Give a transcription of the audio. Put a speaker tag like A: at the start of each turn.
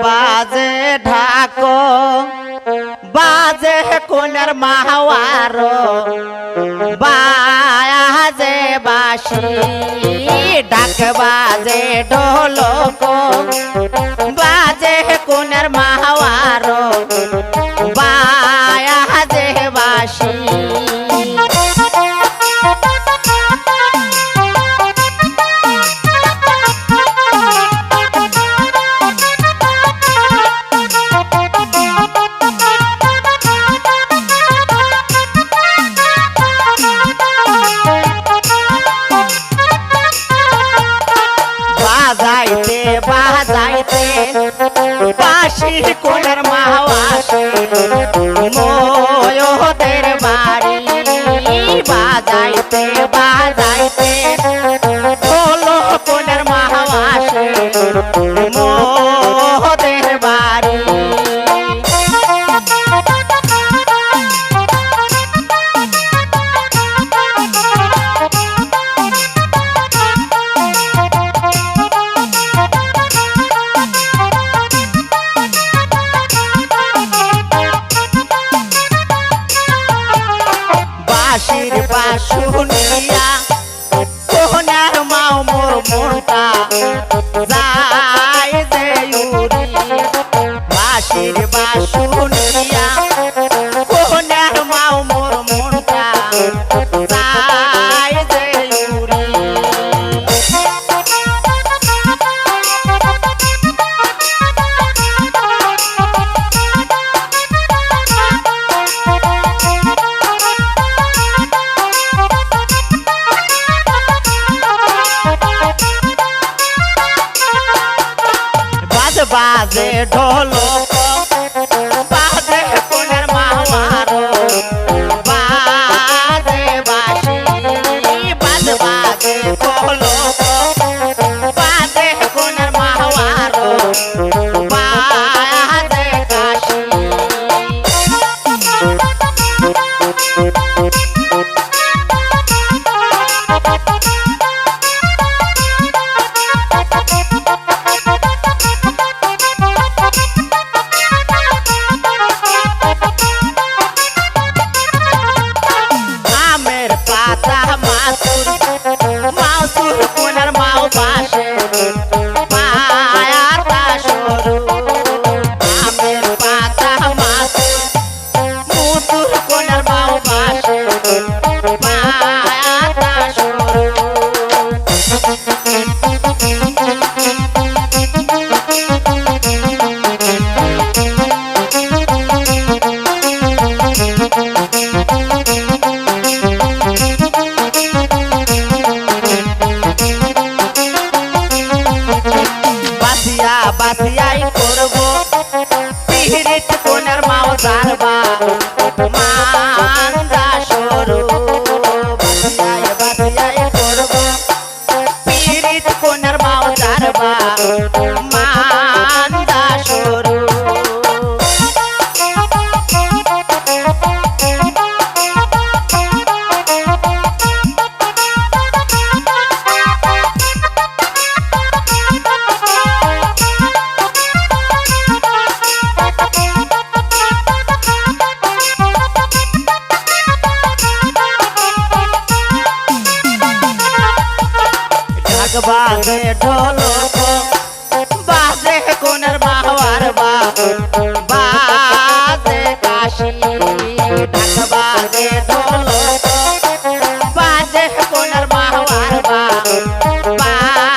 A: বাজে ঢাকো বাজে কোনের মাহাওয়ার বাজে বাসি ডাক বাজে ঢোলক বাজে কোনের মাহাওয়ার বাজাইতে বাজাইতে বাসি কোনের মাওয়াসে বাড়ি বাজাইতে বাজাইতে। হলো কোনের মাওয়াস বাসির বাসুনিয়া কোহনার মাও মোর মনটা। যায় যে উড়ি বাজ বাজে বাগে ঢোলক।